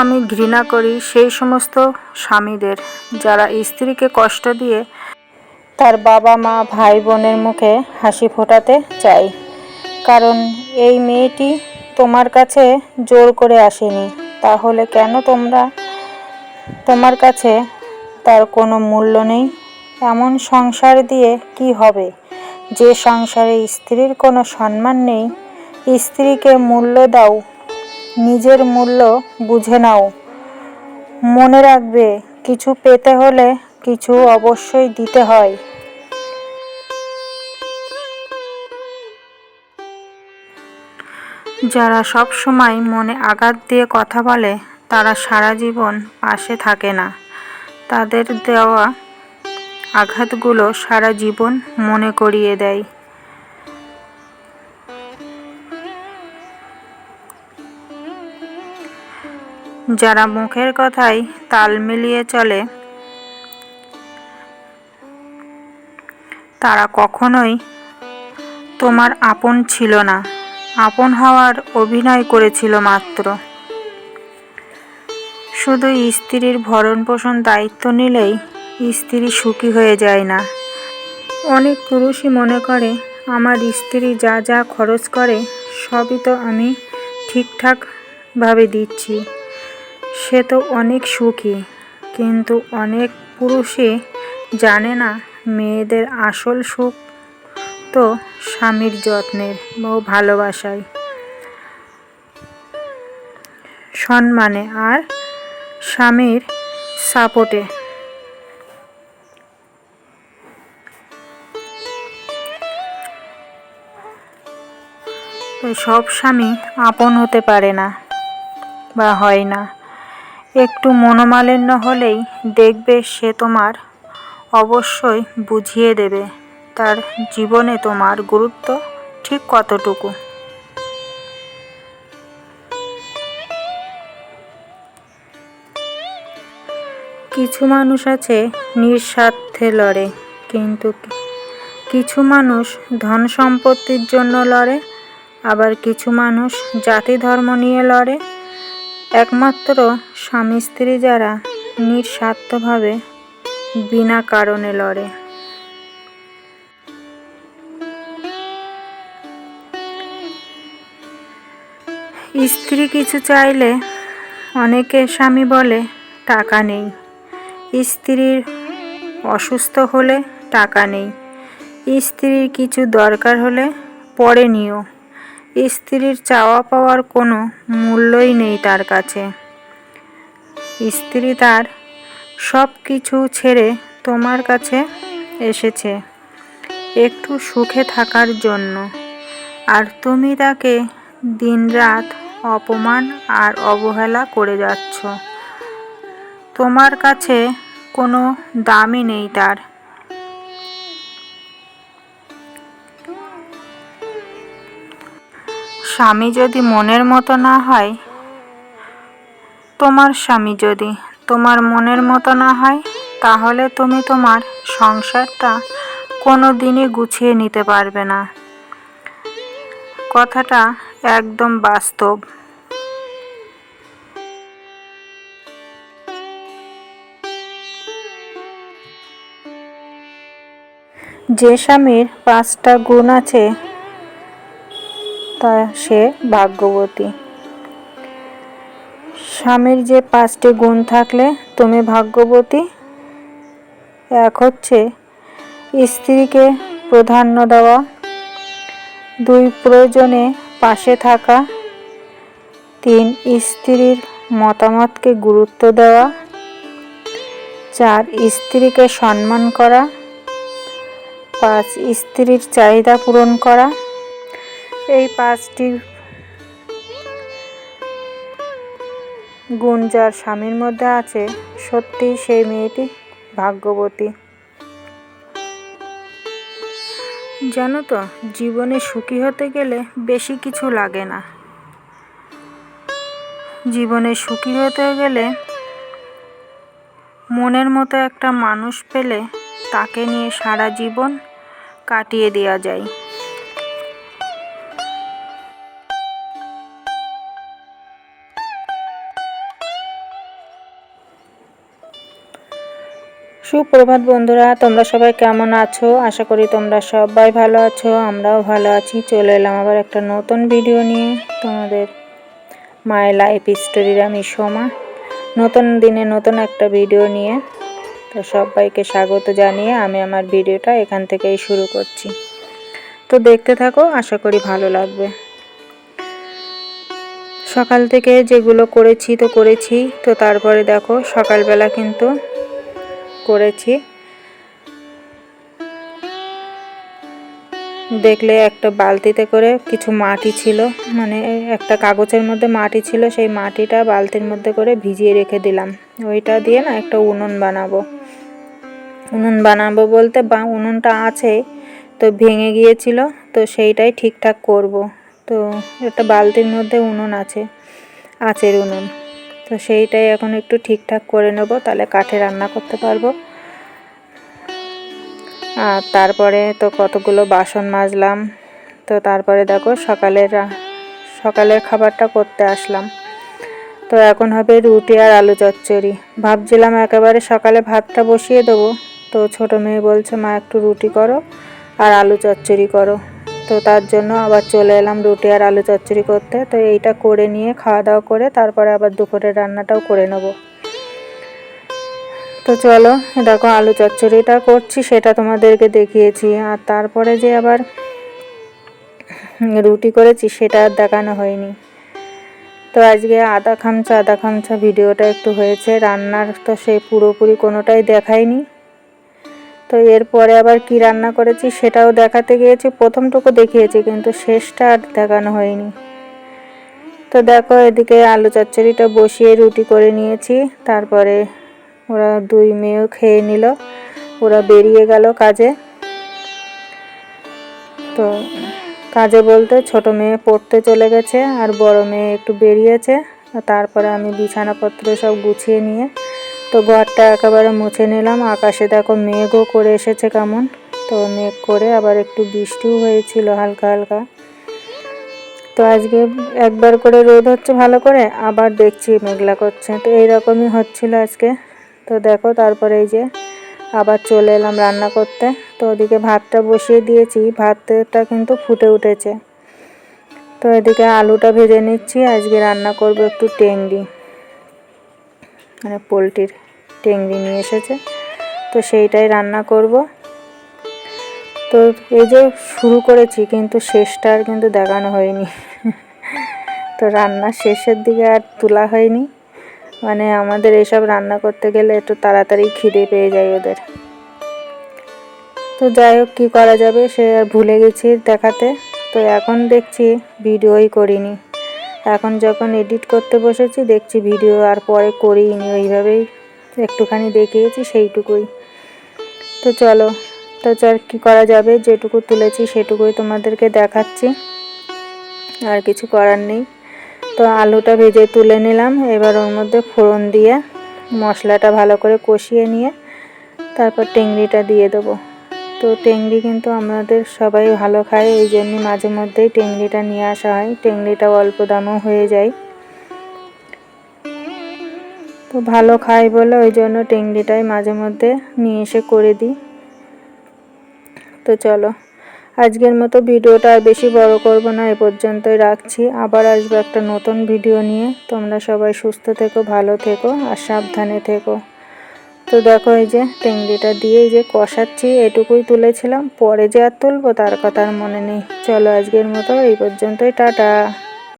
আমি ঘৃণা করি সেই সমস্ত স্বামীদের যারা স্ত্রীকে কষ্ট দিয়ে তার বাবা মা ভাই বোনের মুখে হাসি ফোটাতে চায়। কারণ এই মেয়েটি তোমার কাছে জোর করে আসেনি। তাহলে কেন তোমরা তোমার কাছে তার কোনো মূল্য নেই? এমন সংসার দিয়ে কি হবে? যে সংসারে স্ত্রীর কোনো সম্মান নেই, স্ত্রীকে মূল্য দাও। নিজের মূল্য বুঝে নাও। মনে রাখবে, কিছু পেতে হলে কিছু অবশ্যই দিতে হয়। যারা সব সময় মনে আঘাত দিয়ে কথা বলে, তারা সারা জীবন পাশে থাকে না। তাদের দেওয়া আঘাতগুলো সারা জীবন মনে করিয়ে দেয়। যারা মুখের কথায় তাল মিলিয়ে চলে, তারা কখনোই তোমার আপন ছিল না। আপন হওয়ার অভিনয় করেছিল মাত্র। শুধু স্ত্রীর ভরণ পোষণ দায়িত্ব নিলেই স্ত্রী সুখী হয়ে যায় না। অনেক পুরুষই মনে করে, আমার স্ত্রী যা যা খরচ করে, সবই তো আমি ঠিকঠাকভাবে দিচ্ছি। সে তো অনেক সুখী, কিন্তু অনেক পুরুষই জানে না মেয়েদের আসল সুখ তো স্বামীর যত্নের ও ভালোবাসায়। সম্মানে আর স্বামীর সাপোর্টে। সব স্বামী আপন হতে পারে না বা হয় না। একটু মনোমালিন্য হলেই দেখবে সে তোমার অবশ্যই বুঝিয়ে দেবে। তার জীবনে তোমার গুরুত্ব ঠিক কতটুকু? কিছু মানুষ আছে নিঃস্বার্থে লড়ে, কিন্তু কিছু মানুষ ধন সম্পত্তির জন্য লড়ে, আবার কিছু মানুষ জাতি ধর্ম নিয়ে লড়ে। একমাত্র স্বামী স্ত্রী যারা নিঃস্বার্থভাবে বিনা কারণে লড়ে। স্ত্রী কিছু চাইলে অনেকে স্বামী বলে, টাকা নেই। স্ত্রীর অসুস্থ হলে টাকা নেই। স্ত্রীর কিছু দরকার হলে পরে নিও। স্ত্রীর চাওয়া পাওয়ার কোনো মূল্যই নেই তার কাছে। স্ত্রী তার সব কিছু ছেড়ে তোমার কাছে এসেছে, একটু সুখে থাকার জন্য। আর তুমি তাকে দিনরাত অপমান আর অবহেলা করে যাচ্ছ। তোমার কাছে কোনো দামই নেই তার। স্বামী যদি মনের মতো না হয়, তোমার স্বামী যদি তোমার মনের মতো না হয়, তাহলে তুমি তোমার সংসারটা কোনো দিনই গুছিয়ে নিতে পারবে না। কথাটা একদম বাস্তব। যে স্বামীর পাঁচটা গুণ আছে তা সে ভাগ্যবতী। স্বামীর যে পাঁচটি গুণ থাকলে তুমি ভাগ্যবতী? এক হচ্ছে স্ত্রীকে প্রাধান্য দেওয়া। দুই, প্রয়োজনে পাশে থাকা। তিন, স্ত্রীর মতামতকে গুরুত্ব দেওয়া। চার, স্ত্রীকে সম্মান করা। পাঁচ, স্ত্রীর চাহিদা পূরণ করা। এই পাঁচটি গুণ যার স্বামীর মধ্যে আছে, সত্যিই সেই মেয়েটি ভাগ্যবতী। জানো তো, জীবনে সুখী হতে গেলে বেশি কিছু লাগে না। জীবনে সুখী হতে গেলে মনের মতো একটা মানুষ পেলে তাকে নিয়ে সারা জীবন কাটিয়ে দেওয়া যায়। সুপ্রভাত বন্ধুরা, তোমরা সবাই কেমন আছো? আশা করি তোমরা সবাই ভালো আছো, আমরাও ভালো আছি। চলে এলাম আবার একটা নতুন ভিডিও নিয়ে তোমাদের মায়ের লাইফ স্টোরির আমি সোমা। নতুন দিনে নতুন একটা ভিডিও নিয়ে তো সবাইকে স্বাগত জানিয়ে আমি আমার ভিডিওটা এখান থেকেই শুরু করছি। তো দেখতে থাকো, আশা করি ভালো লাগবে। সকাল থেকে যেগুলো করেছি তো করেছি, তো তারপরে দেখো, সকালবেলা কিন্তু করেছি। দেখলে একটা বালতিতে করে কিছু মাটি ছিল মানে একটা কাগজের মধ্যে মাটি ছিল, সেই মাটিটা বালতির মধ্যে করে ভিজিয়ে রেখে দিলাম। ওইটা দিয়ে না একটা উনুন বানাবো। উনুন বানাবো বলতে বা উনুনটা আছে, তো ভেঙে গিয়েছিল, তো সেইটাই ঠিকঠাক করব। তো একটা বালতির মধ্যে উনুন আছে, আচের উনুন। তো সেইটাই এখন একটু ঠিকঠাক করে নেব, তাহলে কাঠে রান্না করতে পারব। আর তারপরে তো কতগুলো বাসন মাজলাম, তো তারপরে দেখো সকালের সকালের খাবারটা করতে আসলাম। তো এখন হবে রুটি আর আলু চচ্চড়ি। ভাবছিলাম একেবারে সকালে ভাতটা বসিয়ে দেবো, তো ছোট মেয়ে বলছে, মা, একটু রুটি করো আর আলু চচ্চড়ি করো। তো তার জন্য আবার চলে এলাম রুটি আর আলু চচ্চড়ি করতে। তো এইটা করে নিয়ে খাওয়া দাওয়া করে তারপরে আবার দুপুরের রান্নাটাও করে নেব। তো চলো, দেখো আলু চচ্চড়িটা করছি, সেটা তোমাদেরকে দেখিয়েছি। আর তারপরে যে আবার রুটি করেছি, সেটা আর দেখানো হয়নি। তো আজকে আদা খামচা আদা খামচা ভিডিওটা একটু হয়েছে। রান্নার তো সে পুরোপুরি কোনোটাই দেখায়নি। তো এরপরে আবার কি রান্না করেছি সেটাও দেখাতে গিয়েছি, প্রথমটুকু দেখিয়েছি কিন্তু শেষটা আর দেখানো হয়নি। তো দেখো এদিকে আলু চচ্চড়িটা বসিয়ে রুটি করে নিয়েছি, তারপরে ওরা দুই মেয়েও খেয়ে নিল, ওরা বেরিয়ে গেল কাজে। তো কাজে বলতে ছোট মেয়ে পড়তে চলে গেছে আর বড় মেয়ে একটু বেরিয়েছে তারপরে আমি বিছানাপত্র সব গুছিয়ে নিয়ে তো ঘরটা একেবারে মুছে নিলাম। আকাশে দেখো মেঘও করে এসেছে কেমন। তো মেঘ করে আবার একটু বৃষ্টিও হয়েছিল হালকা হালকা। তো আজকে একবার করে রোদ হচ্ছে ভালো করে, আবার দেখছি মেঘলা করছে। তো এইরকমই হচ্ছিল আজকে। তো দেখো তারপরে এই যে আবার চলে এলাম রান্না করতে। তো ওদিকে ভাতটা বসিয়ে দিয়েছি, ভাতটা কিন্তু ফুটে উঠেছে। তো এদিকে আলুটা ভেজে নিচ্ছি। আজকে রান্না করব একটু টেংরি মানে পোলট্রির টেংরি নিয়ে এসেছে। তো সেইটাই রান্না করব। তো এই যে শুরু করেছি, কিন্তু শেষটা আর কিন্তু দেখানো হয়নি। তো রান্না শেষের দিকে আর তোলা হয়নি। মানে আমাদের এসব রান্না করতে গেলে একটু তাড়াতাড়ি খিদে পেয়ে যায় ওদের। তো যাই হোক, কী করা যাবে সে আর ভুলে গেছি দেখাতে। তো এখন দেখছি, ভিডিওই করিনি। এখন যখন এডিট করতে বসেছি, দেখছি ভিডিও আর পরে করিনি ওইভাবেই একটুখানি দেখিয়েছি, সেইটুকুই। তো চলো, তো চল কী করা যাবে? যেটুকু তুলেছি সেটুকুই তোমাদেরকে দেখাচ্ছি। আর কিছু করার নেই। তো আলুটা ভেজে তুলে নিলাম। এবার ওর মধ্যে ফোড়ন দিয়ে মশলাটা ভালো করে কষিয়ে নিয়ে তারপর টেংরিটা দিয়ে দেবো। তো টেংরি কিন্তু আমাদের সবাই ভালো খায় ওই জন্য মাঝে মধ্যেই টেংরিটা নিয়ে আসা হয়। টেংরিটা অল্প দামও হয়ে যায়। তো ভালো খাই বলে ওই জন্য টেংরিটাই মাঝে মধ্যে নিয়ে এসে করে দিই। তো চলো, আজকের মতো ভিডিওটা আর বেশি বড় করব না, এ পর্যন্তই রাখছি। আবার আসব একটা নতুন ভিডিও নিয়ে। তোমরা সবাই সুস্থ থেকো, ভালো থেকো, আর সাবধানে থেকো। তো দেখো এই যে টেংরিটা দিয়ে যে কষাচ্ছি, এটুকুই তুলেছিলাম, পরে যে আর তুলবো তার কথা আর মনে নেই। চলো আজকের মতো এই পর্যন্তই, টাটা।